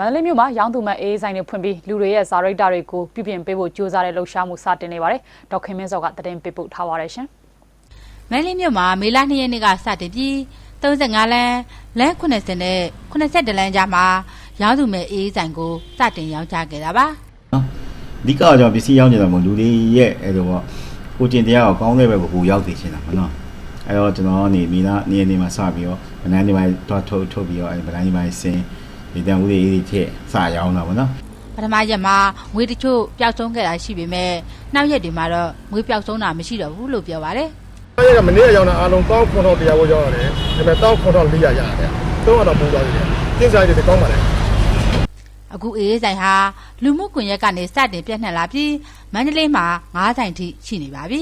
မန္တလေးမြို့မှာရောင်းသူမဲ့အေးဆိုင်တွေဖွင့်ပြီးလူတွေရဲ့ဇာရိတ်တာတွေကိုပြုပြင်ပေးဖို့ကြိုးစားတဲ့လှုပ်ရှားမှုစတင်နေပါတယ်။ဒေါက်ခင်မင်းစောကသတင်းပေးပို့ထားပါတယ်ရှင်။မန္တလေးမြို့မှာမေလ2ရက်နေ့ကစတင်ပြီး35လမ်းလမ်း80နဲ့82လမ်းကြားမှာရောင်းသူမဲ့အေးဆိုင်ကိုစတင်ရောင်းချခဲ့တာပါနော်အဓိကကတော့ကျွန်တော်ပစ္စည်းရောင်းနေတာမဟုတ်လူတွေရဲ့အဲ့လိုပေါ့ကိုကျင်တရားကိုကောင်းတဲ့ဘက်ကိုပိုရောက်သိချင်တာပေါ့နော်အဲ့တော့ကျွန်တော်ကနေမိသားနေနေမှာစပြီးတော့ဗနန်းဒီပိုင်းတော့ထုတ်ထုတ်ပြီးတော့အဲ့ဗနန်းဒီပိုင်းစင် ဒီတန်ဦးတွေအေးတွေထည့်စရောင်းတာပေါ့နော်ပထမရက်မှာငွေတချို့ပျောက်ဆုံးခဲ့တာရှိပေမဲ့နောက်ရက်တွေမှာတော့ငွေပျောက်ဆုံးတာမရှိတော့ဘူးလို့ပြောပါတယ်အဲ့ဒါကမနေ့ကရောက်တာအားလုံးတောင်းခွန်တော်တရားဝရောက်ရတယ်ဒါပေမဲ့တောင်းခွန်တော်400ရတယ်တော့တော့ပူသွားတယ်ကျင်းစားတွေကောင်းပါလေအခုအေးဆိုင်ဟာလူမှုကွန်ရက်ကနေစတင်ပြန့်နှံ့လာပြီးမန္တလေးမှာ9ဆိုင်ထိရှိနေပါပြီ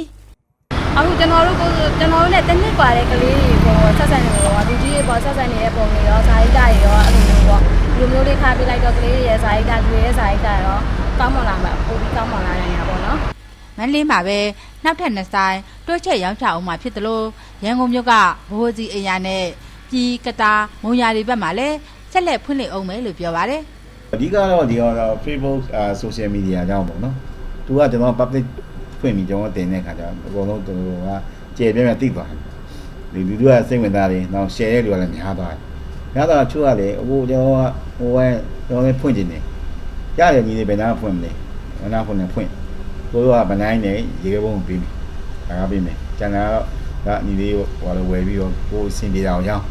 အခုကျွန်တော်တို့ကိုကျွန်တော်တို့နဲ့တနစ်ပါတဲ့ကလေးတွေပေါ့ဆက်ဆံနေတော့လူကြီးတွေပေါ့ဆက်ဆံနေတဲ့ပုံတွေရောဇာတိတာတွေရောအဲ့လိုမျိုးပေါ့ လူမျိုးလေးခါပြလိုက်တော့ကလေးတွေရဲ့ဇာတိတာလူတွေရဲ့ဇာတိတာရောကောင်းမွန်လာမှာပိုပြီးကောင်းမွန်လာနိုင်တာပေါ့နော်မန္တလေးမှာပဲနောက်ထပ်နှစ်ဆိုင်တွဲချက်ရောင်းချအောင်မှာဖြစ်တယ်လို့ရန်ကုန်မြို့ကဘိုးကြီးအရာနဲ့ပြည်ကတာမုံရတွေဘက်မှာလည်းဆက်လက်ဖွင့်လှစ်အောင်မယ်လို့ပြောပါတယ်အဓိကတော့ဒီကတော့ Facebook အာ social media ကြောင့်ပေါ့နော်သူကကျွန်တော် public ဖွင့်ပြီးကျွန်တော်တင်တဲ့ခါကျတော့အကုန်လုံးကျွန်တော်ကကျေပြည့်ပြည့်သိသွားတယ်ဒီလူတွေကစိတ်ဝင်စားတယ်နောက် share တဲ့လူကလည်းများသွားတယ် များတော့ချို့ကလေအခုကျွန်တော်ကဟိုပဲကျွန်တော်လည်းဖွင့်ခြင်းနေရတယ်ညီလေးဘယ်နာဖွင့်မလဲဘယ်နာဖွင့်လဲဖွင့်ကိုကဗနိုင်နေရေကပုံပြီးပြီဒါကပြီးမယ်ကျန်တာတော့ကညီလေးဟိုလိုဝယ်ပြီးတော့ကိုစင်ပြေတာအောင်ရောင်း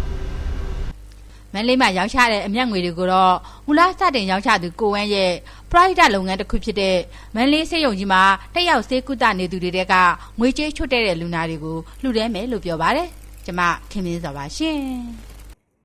မန္တလေးမှာရောင်းချတဲ့အမျက်ငွေတွေကိုတော့မူလစတင်ရောင်းချသူကိုဝမ်းရဲ့ private လုပ်ငန်းတစ်ခုဖြစ်တဲ့မန္တလေးစေယုံကြီးမှာတက်ရောက်စေကုသနေသူတွေကငွေကြေးချွတ်တဲ့လူနာတွေကိုလှူဒန်းမယ်လို့ပြောပါတယ်ကျမခင်မင်းစောပါရှင်